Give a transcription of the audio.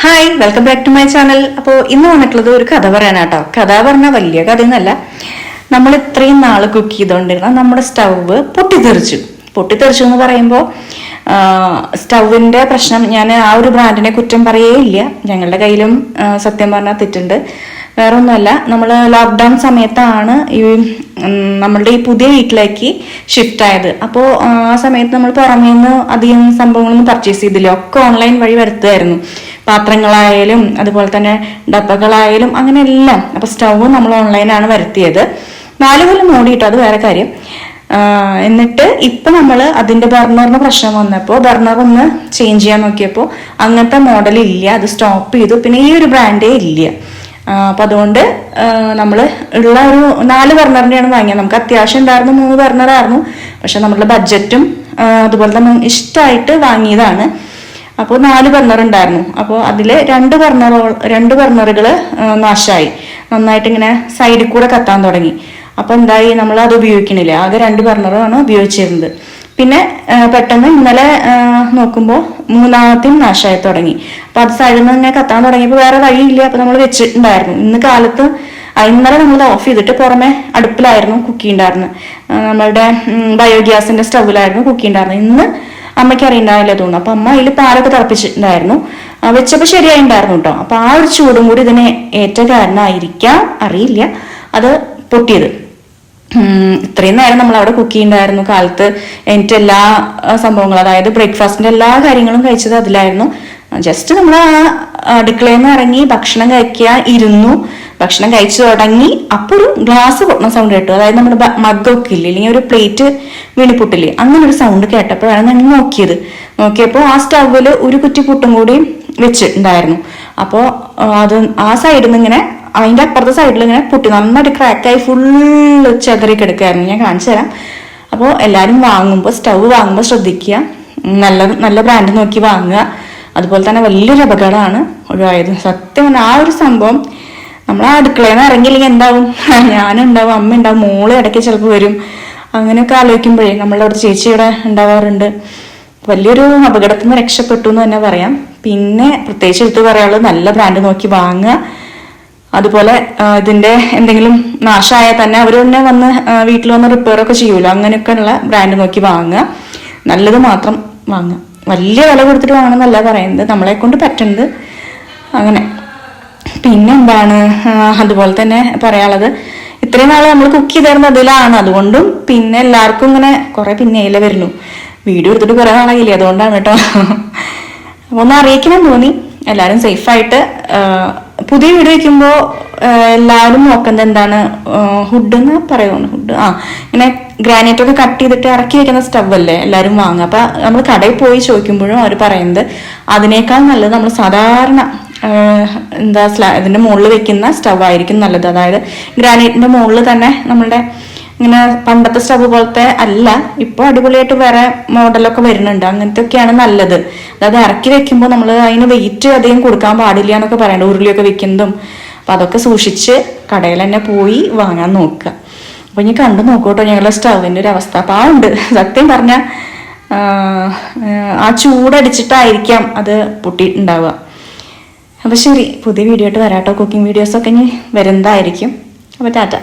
Hi welcome back to my channel അപ്പോൾ ഇന്ന് വന്നിട്ടുള്ളത് ഒരു കഥ പറയാനാട്ടോ. കഥ പറഞ്ഞാൽ വലിയ കഥയൊന്നല്ല നമ്മൾ ഇത്രയും നാൾ കുക്ക് ചെയ്തുകൊണ്ടിരുന്ന നമ്മുടെ സ്റ്റൗവ് പൊട്ടിത്തെറിച്ചു. പൊട്ടിത്തെറിച്ചു എന്ന് പറയുമ്പോൾ സ്റ്റൗവിന്റെ പ്രശ്നം ഞാൻ ആ ഒരു ബ്രാൻഡിനെ കുറ്റം പറയേയില്ല. ഞങ്ങളുടെ കയ്യിലും സത്യം പറഞ്ഞാൽ തെറ്റുണ്ട്. വേറെ ഒന്നുമല്ല നമ്മൾ ലോക്ക്ഡൗൺ സമയത്താണ് ഈ നമ്മളുടെ ഈ പുതിയ വീട്ടിലേക്ക് ഷിഫ്റ്റ് ആയത്. അപ്പോൾ ആ സമയത്ത് നമ്മൾ പുറമേ നിന്ന് അധികം സംഭവങ്ങളൊന്നും പർച്ചേസ് ചെയ്തില്ല. ഒക്കെ ഓൺലൈൻ വഴി വരുത്തുമായിരുന്നു പാത്രങ്ങളായാലും അതുപോലെ തന്നെ ഡപ്പകളായാലും അങ്ങനെ എല്ലാം. അപ്പോൾ സ്റ്റൗവും നമ്മൾ ഓൺലൈനാണ് വരുത്തിയത്. നാല് കൊല്ലം ഓടിയിട്ടു അത് വേറെ കാര്യം. എന്നിട്ട് ഇപ്പൊ നമ്മൾ അതിന്റെ ബർണറിന് പ്രശ്നം വന്നപ്പോൾ ബർണർ ഒന്ന് ചേഞ്ച് ചെയ്യാൻ നോക്കിയപ്പോൾ അങ്ങനത്തെ മോഡൽ ഇല്ല. അത് സ്റ്റോപ്പ് ചെയ്തു. പിന്നെ ഈ ഒരു ബ്രാൻഡേ ഇല്ല. അപ്പൊ അതുകൊണ്ട് നമ്മൾ ഉള്ള ഒരു നാല് ബർണറിന്റെയാണ് വാങ്ങിയത്. നമുക്ക് അത്യാവശ്യം ഉണ്ടായിരുന്നു മൂന്ന് ബർണറായിരുന്നു. പക്ഷെ നമ്മളുടെ ബഡ്ജറ്റും അതുപോലെ തന്നെ ഇഷ്ടമായിട്ട് വാങ്ങിയതാണ്. അപ്പോൾ നാല് ബർണർ ഉണ്ടായിരുന്നു. അപ്പോൾ അതിൽ രണ്ട് ബർണറോ രണ്ട് ബർണറുകൾ നാശമായി നന്നായിട്ട് ഇങ്ങനെ സൈഡിൽ കൂടെ കത്താൻ തുടങ്ങി. അപ്പോൾ എന്തായി? നമ്മൾ അത് ഉപയോഗിക്കണില്ല. ആകെ രണ്ട് ബർണറാണ് ഉപയോഗിച്ചിരുന്നത്. പിന്നെ പെട്ടെന്ന് ഇന്നലെ നോക്കുമ്പോൾ മൂന്നാമത്തെയും നാശമായി തുടങ്ങി. അപ്പൊ അത് സൈഡിൽ നിന്ന് ഇങ്ങനെ കത്താൻ തുടങ്ങിയപ്പോൾ വേറെ വഴിയില്ല. അപ്പൊ നമ്മൾ വെച്ചിട്ടുണ്ടായിരുന്നു. ഇന്ന് കാലത്ത് ഇന്നലെ നമ്മൾ ഓഫ് ചെയ്തിട്ട് പുറമെ അടുപ്പിലായിരുന്നു കുക്ക് ഉണ്ടായിരുന്നത് നമ്മളുടെ ബയോഗ്യാസിന്റെ സ്റ്റൗവിലായിരുന്നു കുക്ക് ഉണ്ടായിരുന്നത് ഇന്ന് അമ്മയ്ക്ക് അറിയുന്നതല്ലേ തോന്നുന്നു. അപ്പൊ അമ്മ അതിൽ പാലൊക്കെ തിളപ്പിച്ചിട്ടുണ്ടായിരുന്നു. വെച്ചപ്പോൾ ശരിയായിട്ടുണ്ടായിരുന്നു കേട്ടോ അപ്പൊ ആ ഒരു ചൂടും കൂടി ഇതിനെ ഏറ്റ കാരണമായിരിക്കാം അറിയില്ല. അത് പൊട്ടിയത്. ഇത്രയും നേരം നമ്മൾ അവിടെ കുക്ക് ചെയ്യുന്നുണ്ടായിരുന്നു കാലത്ത് എന്റെ എല്ലാ സംഭവങ്ങളും അതായത് ബ്രേക്ക്ഫാസ്റ്റിന്റെ എല്ലാ കാര്യങ്ങളും കഴിച്ചത് അതിലായിരുന്നു. ജസ്റ്റ് നമ്മൾ അടുക്കളയിൽ നിന്ന് ഇറങ്ങി ഭക്ഷണം കഴിക്കുക ഇരുന്നു. ഭക്ഷണം കഴിച്ചു തുടങ്ങി. അപ്പൊ ഒരു ഗ്ലാസ് പൊട്ടുന്ന സൗണ്ട് കേട്ടു. അതായത് നമ്മുടെ മഗ്ഗൊക്കെ ഇല്ലേ? അല്ലെങ്കിൽ ഒരു പ്ലേറ്റ് വീണിപ്പൊട്ടില്ലേ അങ്ങനെ ഒരു സൗണ്ട് കേട്ടപ്പോഴാണ് ഞങ്ങൾ നോക്കിയത്. നോക്കിയപ്പോൾ ആ സ്റ്റൗവിൽ ഒരു കുറ്റി പുട്ടും കൂടി വെച്ചിട്ടുണ്ടായിരുന്നു. അപ്പോൾ അത് ആ സൈഡിൽ നിന്ന് ഇങ്ങനെ അതിന്റെ അപ്പുറത്തെ സൈഡിൽ ഇങ്ങനെ പൊട്ടി നന്നായിട്ട് ക്രാക്കായി ഫുള്ള് ചെതറി കിടക്കായിരുന്നു ഞാൻ കാണിച്ചു തരാം. അപ്പോൾ എല്ലാവരും വാങ്ങുമ്പോൾ സ്റ്റൗ വാങ്ങുമ്പോൾ ശ്രദ്ധിക്കുക. നല്ല നല്ല ബ്രാൻഡ് നോക്കി വാങ്ങുക. അതുപോലെ തന്നെ വലിയൊരു അപകടമാണ് ഒഴിവായത്. സത്യം ആ ഒരു സംഭവം നമ്മൾ ആ അടുക്കളയിൽ നിന്ന് ഇറങ്ങിയില്ലെങ്കിൽ എന്താവും? ഞാനുണ്ടാവും അമ്മ ഉണ്ടാവും മോൾ ഇടയ്ക്ക് ചിലപ്പോൾ വരും. അങ്ങനെയൊക്കെ ആലോചിക്കുമ്പോഴേ നമ്മളുടെ അവിടെ ചേച്ചി ഇവിടെ ഉണ്ടാവാറുണ്ട്. വലിയൊരു അപകടത്തിൽ നിന്ന് രക്ഷപ്പെട്ടു എന്ന് തന്നെ പറയാം. പിന്നെ പ്രത്യേകിച്ച് എടുത്ത് പറയാനുള്ളത് നല്ല ബ്രാൻഡ് നോക്കി വാങ്ങുക. അതുപോലെ ഇതിന്റെ എന്തെങ്കിലും നാശമായാൽ തന്നെ അവർ തന്നെ വന്ന് വീട്ടിൽ വന്ന് റിപ്പയർ ഒക്കെ ചെയ്യുമല്ലോ അങ്ങനെയൊക്കെയുള്ള ബ്രാൻഡ് നോക്കി വാങ്ങുക. നല്ലത് മാത്രം വാങ്ങുക. വലിയ വില കൊടുത്തിട്ട് വാങ്ങണമെന്നല്ല പറയുന്നത്. നമ്മളെ കൊണ്ട് പറ്റുന്നത് അങ്ങനെ. പിന്നെ എന്താണ്? അതുപോലെ തന്നെ പറയാനുള്ളത് ഇത്രയും നാളെ നമ്മൾ കുക്ക് ചെയ്തിരുന്നത് അതിലാണ്. അതുകൊണ്ടും പിന്നെ എല്ലാവർക്കും ഇങ്ങനെ കുറെ പിന്നെയില വരുന്നു. വീഡിയോ എടുത്തിട്ട് കുറെ നാളായില്ലേ? അതുകൊണ്ടാണ് കേട്ടോ. ഒന്ന് അറിയിക്കണം തോന്നി. എല്ലാവരും സേഫായിട്ട് പുതിയ വീട് വയ്ക്കുമ്പോൾ എല്ലാവരും നോക്കുന്നത് എന്താണ്? ഹുഡ് എന്ന് പറയുന്നു ഹുഡ് ആ ഇങ്ങനെ ഗ്രാനൈറ്റ് ഒക്കെ കട്ട് ചെയ്തിട്ട് ഇറക്കി വെക്കുന്ന സ്റ്റവ് അല്ലേ? എല്ലാവരും വാങ്ങുക. അപ്പൊ നമ്മൾ കടയിൽ പോയി ചോദിക്കുമ്പോഴും അവർ പറയുന്നത് അതിനേക്കാൾ നല്ലത് നമ്മൾ സാധാരണ എന്താ സ്ലാ ഇതിന്റെ മുകളിൽ വെക്കുന്ന സ്റ്റവ് ആയിരിക്കും നല്ലത്. അതായത് ഗ്രാനൈറ്റിന്റെ മുകളിൽ തന്നെ നമ്മളുടെ ഇങ്ങനെ പണ്ടത്തെ സ്റ്റവ് പോലത്തെ അല്ല ഇപ്പൊ അടിപൊളിയായിട്ട് വേറെ മോഡലൊക്കെ വരുന്നുണ്ട്. അങ്ങനത്തെ ഒക്കെയാണ് നല്ലത്. അതായത് ഇറക്കി വെക്കുമ്പോൾ നമ്മൾ അതിന് വെയിറ്റ് അധികം കൊടുക്കാൻ പാടില്ല എന്നൊക്കെ പറയണ്ട. ഉരുളിയൊക്കെ വെക്കുന്നതും. അപ്പൊ അതൊക്കെ സൂക്ഷിച്ച് കടയിൽ തന്നെ പോയി വാങ്ങാൻ നോക്കുക. അപ്പൊ ഇനി കണ്ടു നോക്കൂട്ടോ ഞങ്ങളുടെ സ്റ്റവിന്റെ ഒരു അവസ്ഥ. അപ്പൊ ആ ഉണ്ട്. സത്യം പറഞ്ഞ ആ ചൂടടിച്ചിട്ടായിരിക്കാം അത് പൊട്ടിയിട്ടുണ്ടാവുക. അപ്പൊ ശരി പുതിയ വീഡിയോ ആയിട്ട് വരാട്ടോ. കുക്കിംഗ് വീഡിയോസൊക്കെ ഇനി വരുന്നതായിരിക്കും. അപ്പൊ ടാറ്റ.